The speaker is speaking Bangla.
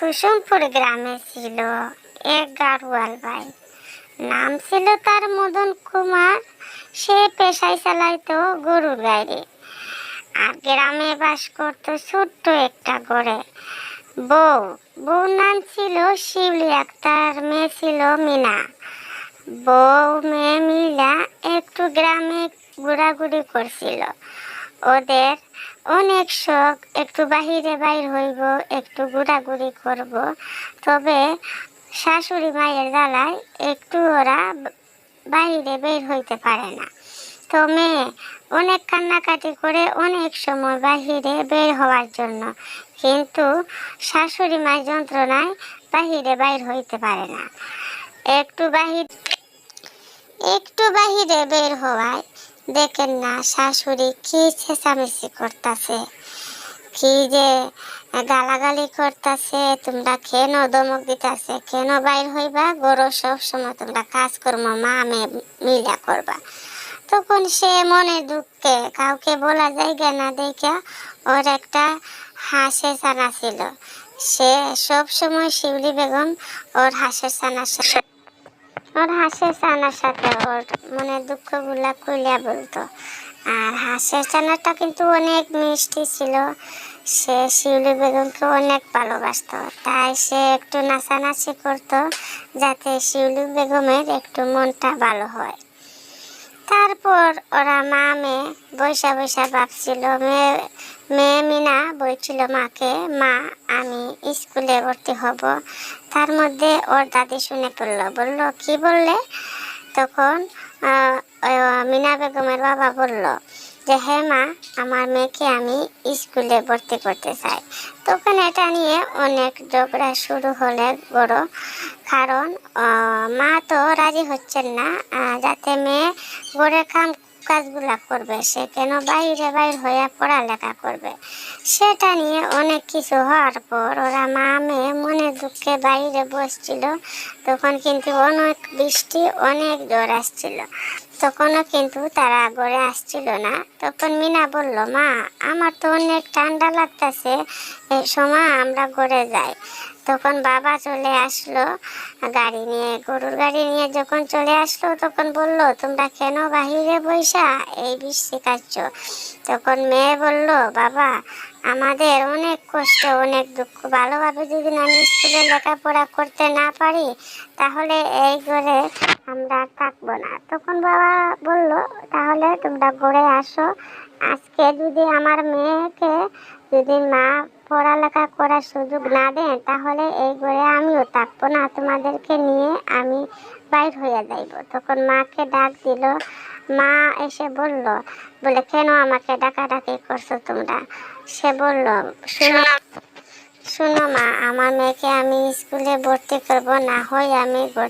কুসুমপুর গ্রামে ছিল এক গাড়োয়াল ভাই। নাম ছিল তার মদন কুমার। সে পেশায় চালাইতো গরুর গাড়ি। আর গ্রামে বাস করতো ছোট্ট একটা ঘরে। বউ বউ নাম ছিল শিবলি আক্তার মেয়ে ছিল মিনা। বউ, মেয়ে মিলা একটু গ্রামে ঘোরাঘুরি করছিল। ওদের অনেক শখ, একটু বাহিরে বাইর হইব, একটু ঘোরাঘুরি করব। তবে শাশুড়ি মায়ের জ্বালায় একটু ওরা বাইরে বের হইতে পারে না। তো মেয়ে অনেক কান্নাকাটি করে অনেক সময় বাহিরে বের হওয়ার জন্য। কিন্তু শাশুড়ি মায়ের যন্ত্রণায় বাহিরে বাইর হইতে পারে না। একটু বাহির, একটু বাহিরে বের হওয়ায় দেখেন না, শাশুড়ি কি চেঁচামেচি করতেছে। কি যে গালাগালি করতেছে, তোমরা কেন দমক দিতেছে, কেন বাইর হইবা? গরু সব সময় তোমরা কাজ করব, মা আমি মিলা করবা। তখন সে মনে দুঃখে, কাউকে বলা যায় না দেখা ওর একটা হাঁসের ছানা ছিল। সে সব সময় শিউলি বেগম ওর হাঁসের সাথে ওর হাঁসের চানার সাথে। ওর মানে দুঃখগুলা কইলা বলতো। আর হাঁসের চানাটা কিন্তু অনেক মিষ্টি ছিল। সে শিউলি বেগমকে অনেক ভালোবাসত। তাই সে একটু নাচানাচি করতো, যাতে শিউলি বেগমের একটু মনটা ভালো হয়। তারপর ওরা মা মেয়ে বৈশা বৈশা ভাবছিল, মেয়ে মেয়ে মিনা বলছিল মাকে, মা, আমি স্কুলে ভর্তি হব। তার মধ্যে ওর দাদি শুনে পড়ল, বলল, কি বললে? তখন মিনা বেগমের বাবা বলল যে হ্যাঁ মা, আমার মেয়েকে আমি স্কুলে ভর্তি করতে চাই। তখন এটা নিয়ে অনেক ঝগড়া শুরু হলে বড়। কারণ মা তো রাজি হচ্ছেন না যাতে মেয়ে ঘরের কাম, কাজগুলা করবে। সে কেন বাইরে বাইর হয়ে পড়ালেখা করবে? সেটা নিয়ে অনেক কিছু হওয়ার পর ওরা মা, মেয়ে মনে দুঃখে বাইরে বসছিল। তখন কিন্তু অনেক বৃষ্টি, অনেক জ্বর আসছিল। তখনও কিন্তু তারা ঘরে আসছিল না। তখন মিনা বলল, মা, আমার তো অনেক ঠান্ডা লাগতেছে, এই সময় আমরা ঘরে যাই। তখন বাবা চলে আসলো গাড়ি নিয়ে। গরুর গাড়ি নিয়ে যখন চলে আসলো, তখন বলল, তোমরা কেন বাহিরে বৈশা এই বৃষ্টি কাটছ তখন মেয়ে বলল, বাবা আমাদের অনেক কষ্ট, অনেক দুঃখ। ভালোভাবে যদি আমি স্কুলে লেখাপড়া করতে না পারি, তাহলে এই ঘরে আমরা থাকব না। তখন বাবা বলল, তাহলে তোমরা ঘরে আসো। আজকে যদি আমার মেয়েকে যদি মা পড়ালেখা করার সুযোগ না দেন, তাহলে এই ঘরে আমিও থাকব না। তোমাদেরকে নিয়ে আমি বাইর হয়ে যাইব। তখন মাকে ডাক দিল মা এসে বলল, বলে, কেন আমাকে ডাকাডাকি করছ তোমরা? সে বলল, শুনো, শোনো মা, আমার মেয়েকে আমি স্কুলে ভর্তি করব, না হয় আমি ঘর